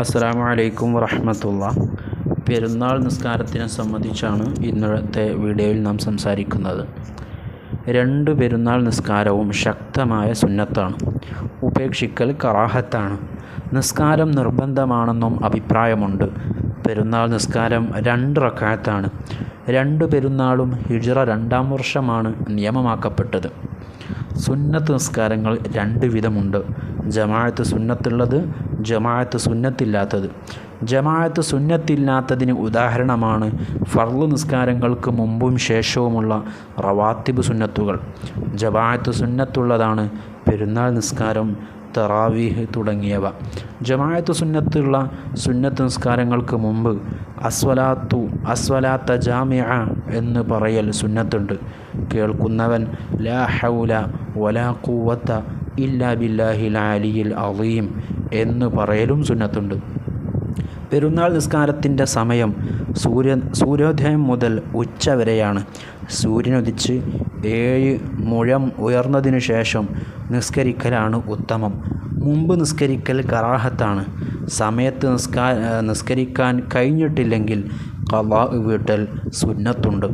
അസ്സലാമു അലൈക്കും വറഹമത്തുള്ള. പെരുന്നാൾ നിസ്കാരത്തിനെ സംബന്ധിച്ചാണ് ഇന്നത്തെ വീഡിയോയിൽ നാം സംസാരിക്കുന്നത്. രണ്ട് പെരുന്നാൾ നിസ്കാരവും ശക്തമായ സുന്നത്താണ്. ഉപേക്ഷിക്കൽ കറാഹത്താണ്. നിസ്കാരം നിർബന്ധമാണെന്നും അഭിപ്രായമുണ്ട്. പെരുന്നാൾ നിസ്കാരം രണ്ട് റക്കായത്താണ്. രണ്ട് പെരുന്നാളും ഹിജ്റ രണ്ടാം വർഷമാണ് നിയമമാക്കപ്പെട്ടത്. സുന്നത്ത് നിസ്കാരങ്ങൾ രണ്ട് വിധമുണ്ട്. ജമാഅത്ത് സുന്നത്തുള്ളത് ജമാഅത്ത് സുന്നത്തില്ലാത്തത്. ജമാഅത്ത് സുന്നത്തില്ലാത്തതിന് ഉദാഹരണമാണ് ഫർൾ നിസ്കാരങ്ങൾക്ക് മുമ്പും ശേഷവുമുള്ള റവാത്തിബ് സുന്നത്തുകൾ. ജമാഅത്ത് സുന്നത്തുള്ളതാണ് പെരുന്നാൾ നിസ്കാരം തറാവീഹ് തുടങ്ങിയവ. ജമാഅത്ത് സുന്നത്തുള്ള സുന്നത്ത് നിസ്കാരങ്ങൾക്ക് മുമ്പ് അസ്വലാത്തു അസ്വലാത്ത ജാമിഅ എന്ന് പറയൽ സുന്നത്തുണ്ട്. കേൾക്കുന്നവൻ ലാ ഹൗല വലാ ഖുവത്ത ഇല്ലാ ബില്ലാഹിൽ ആലിയിൽ അലീം എന്ന് പറയലും സുന്നത്തുണ്ട്. പെരുന്നാൾ നിസ്കാരത്തിന്റെ സമയം സൂര്യ സൂര്യോദയം മുതൽ ഉച്ച വരെയാണ്. സൂര്യനുദിച്ച് ഏഴ് മുഴം ഉയർന്നതിനു ശേഷം നിസ്കരിക്കലാണ് ഉത്തമം. മുമ്പ് നിസ്കരിക്കൽ കറാഹത്താണ്. സമയത്ത് നിസ്കാ നിസ്കരിക്കാൻ കഴിഞ്ഞിട്ടില്ലെങ്കിൽ കലാ വീട്ടൽ സുന്നത്തുണ്ട്.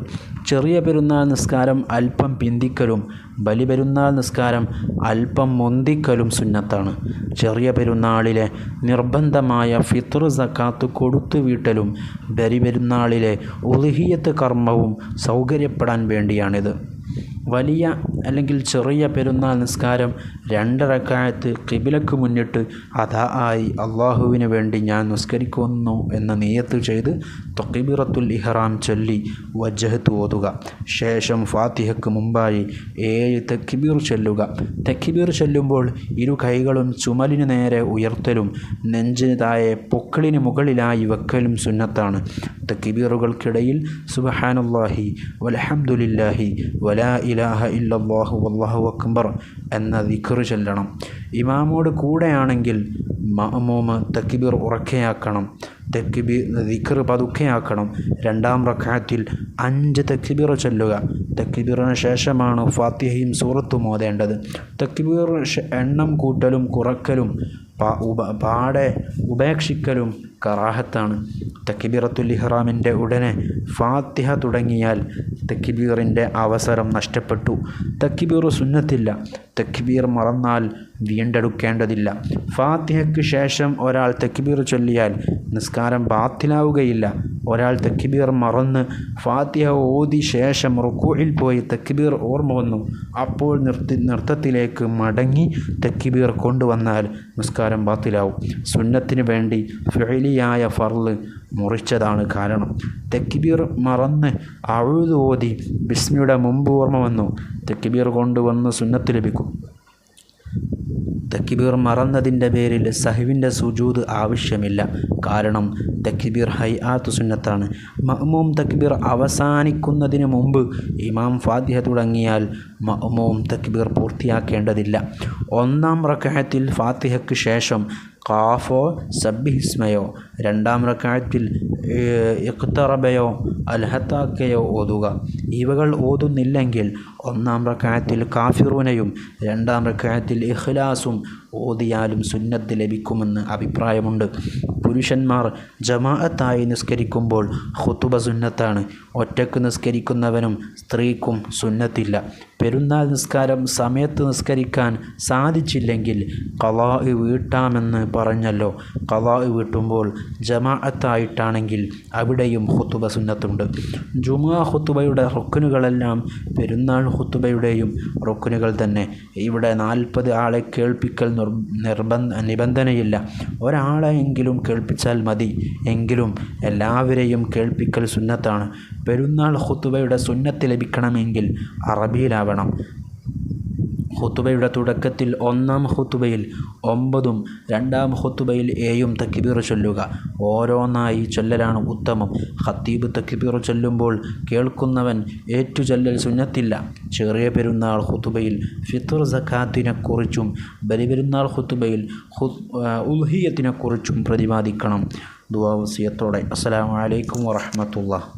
ചെറിയ പെരുന്നാൾ നിസ്കാരം അല്പം പിന്തിക്കലും ബലിപെരുന്നാൾ നിസ്കാരം അല്പം മുന്തിക്കലും സുന്നത്താണ്. ചെറിയ പെരുന്നാളിലെ നിർബന്ധമായ ഫിത്ർ സക്കാത്ത് കൊടുത്തു വീട്ടലും ബലിപെരുന്നാളിലെ ഉലുഹിയത്ത് കർമ്മവും സൗകര്യപ്പെടാൻ വേണ്ടിയാണിത്. വലിയ അല്ലെങ്കിൽ ചെറിയ പെരുന്നാൾ നിസ്കാരം രണ്ടരക്കാലത്ത് കിബിലക്ക് മുന്നിട്ട് അതാ ആയി അള്ളാഹുവിന് വേണ്ടി ഞാൻ നിസ്കരിക്കുന്നു എന്ന നീയത്ത് ചെയ്ത് തൊക്കിബിറത്തുൽ ഇഹ്റാം ചൊല്ലി വജഹത്ത് ഓതുക. ശേഷം ഫാത്തിഹയ്ക്ക് മുമ്പായി ഏഴ് തെക്കിബീർ ചൊല്ലുക. തെക്കിബീർ ചൊല്ലുമ്പോൾ ഇരു കൈകളും ചുമലിന് നേരെ ഉയർത്തലും നെഞ്ചിന് താഴെ പൊക്കിളിന് മുകളിലായി വെക്കലും സുന്നത്താണ്. തെക്കിബീറുകൾക്കിടയിൽ സുബഹാനുല്ലാഹി വലഹമുല്ലാഹി വലാ ഇലാഹ ഇല്ലാഹു വല്ലാഹു അക്ബർ എന്ന ദിക്റ് ചൊല്ലണം. ഇമാമോട് കൂടെയാണെങ്കിൽ മഅമൂമ് തക്ബീർ ഉറക്കയാക്കണം. തെക്കിബി ദിക്ർ പതുക്കെയാക്കണം. രണ്ടാം റക്കാത്തിൽ അഞ്ച് തക്ബീർ ചൊല്ലുക. തെക്കിബീറിന് ശേഷമാണ് ഫാത്തിഹയും സൂറത്തും ഓതേണ്ടത്. തക്ബീർ എണ്ണം കൂട്ടലും കുറക്കലും പാടെ ഉപേക്ഷിക്കലും കറാഹത്താണ്. തക്കിബീറത്തുൽ ഇഹ്റാമിന്റെ ഉടനെ ഫാത്തിഹ തുടങ്ങിയാൽ തക്കിബീറിന്റെ അവസരം നഷ്ടപ്പെട്ടു. തക്കിബീർ സുന്നത്തില്ല. തക്കിബീർ മറന്നാൽ വീണ്ടെടുക്കേണ്ടതില്ല. ഫാത്തിഹയ്ക്ക് ശേഷം ഒരാൾ തക്കിബീർ ചൊല്ലിയാൽ നിസ്കാരം ബാത്തിലാവുകയില്ല. ഒരാൾ തക്കിബീർ മറന്ന് ഫാത്തിഹ ഓതി ശേഷം റുക്കൂയിൽ പോയി തക്കിബീർ ഓർമ്മ വന്നു. അപ്പോൾ നിർത്തി നൃത്തത്തിലേക്ക് മടങ്ങി തക്കിബീർ കൊണ്ടുവന്നാൽ നിസ്കാരം ബാത്തിലാവും. സുന്നത്തിന് വേണ്ടി ഫെലിയായ ഫർൾ മുറിച്ചതാണ് കാരണം. തെക്കിബീർ മറന്ന് അഴുതോതി ബിസ്മിയുടെ മുമ്പ് ഓർമ്മ വന്നു. തെക്കിബീർ കൊണ്ടുവന്ന് സുന്നത്ത് ലഭിക്കും. തക്കിബീർ മറന്നതിന്റെ പേരിൽ സഹിവിന്റെ സുജൂദ് ആവശ്യമില്ല. കാരണം തക്കിബീർ ഹൈ ആത്തു സുന്നത്താണ്. മഹ്മൂം തക്കിബീർ അവസാനിക്കുന്നതിന് മുമ്പ് ഇമാം ഫാത്തിഹ തുടങ്ങിയാൽ മഹ്മൂം തക്കിബീർ പൂർത്തിയാക്കേണ്ടതില്ല. ഒന്നാം റക്കഹത്തിൽ ഫാത്തിഹയ്ക്ക് ശേഷം ഖാഫോ സബ്ബിഹിസ്മയോ രണ്ടാം റക്കായത്തിൽ ഇഖ്തറബയോ അൽഹത്താക്കയോ ഓതുക. ഇവകൾ ഓതുന്നില്ലെങ്കിൽ ഒന്നാം റക്കായത്തിൽ കാഫിറൂനയും രണ്ടാം റക്കായത്തിൽ ഇഖ്ലാസും ഓതിയാലും സുന്നത്ത് ലഭിക്കുമെന്ന് അഭിപ്രായമുണ്ട്. പുരുഷന്മാർ ജമാഅത്തായി നിസ്കരിക്കുമ്പോൾ ഹുത്തുബ സുന്നത്താണ്. ഒറ്റയ്ക്ക് നിസ്കരിക്കുന്നവനും സ്ത്രീക്കും സുന്നത്തില്ല. പെരുന്നാൾ നിസ്കാരം സമയത്ത് നിസ്കരിക്കാൻ സാധിച്ചില്ലെങ്കിൽ കലാ വീട്ടാമെന്ന് പറഞ്ഞല്ലോ. കലാ വീട്ടുമ്പോൾ ജമാഅത്തായിട്ടാണെങ്കിൽ അവിടെയും ഹുത്തുബ സുന്നത്തുണ്ട്. ജുമാ ഹുത്തുബയുടെ റൊക്കനുകളെല്ലാം പെരുന്നാൾ ഹുത്തുബയുടെയും റൊക്കനുകൾ തന്നെ. ഇവിടെ നാൽപ്പത് ആളെ കേൾപ്പിക്കൽ നിർബന്ധ നിബന്ധനയില്ല. ഒരാളെങ്കിലും കേൾപ്പിച്ചാൽ മതി. എങ്കിലും എല്ലാവരെയും കേൾപ്പിക്കൽ സുന്നത്താണ്. പെരുന്നാൾ ഹുത്തുബയുടെ സുന്നത്ത് ലഭിക്കണമെങ്കിൽ അറബിയിലാവണം. ഹുത്തുബയുടെ തുടക്കത്തിൽ ഒന്നാം ഹുത്തുബയിൽ ഒമ്പതും രണ്ടാം ഹുത്തുബയിൽ ഏയും തക്കിബീർ ചൊല്ലുക. ഓരോന്നായി ചൊല്ലലാണ് ഉത്തമം. ഖത്തീബ് തക്കിബീർ ചൊല്ലുമ്പോൾ കേൾക്കുന്നവൻ ഏറ്റുചൊല്ലൽ സുന്നത്തില്ല. ചെറിയ പെരുന്നാൾ ഹുത്തുബയിൽ ഫിത്തുർ സഖാത്തിനെക്കുറിച്ചും ബലിപെരുന്നാൾ ഹുത്തുബയിൽ ഉൽഹിയത്തിനെക്കുറിച്ചും പ്രതിപാദിക്കണം. ദുവാവസിയത്തോടെ അസ്സലാമു അലൈക്കും വറഹമത്തുള്ള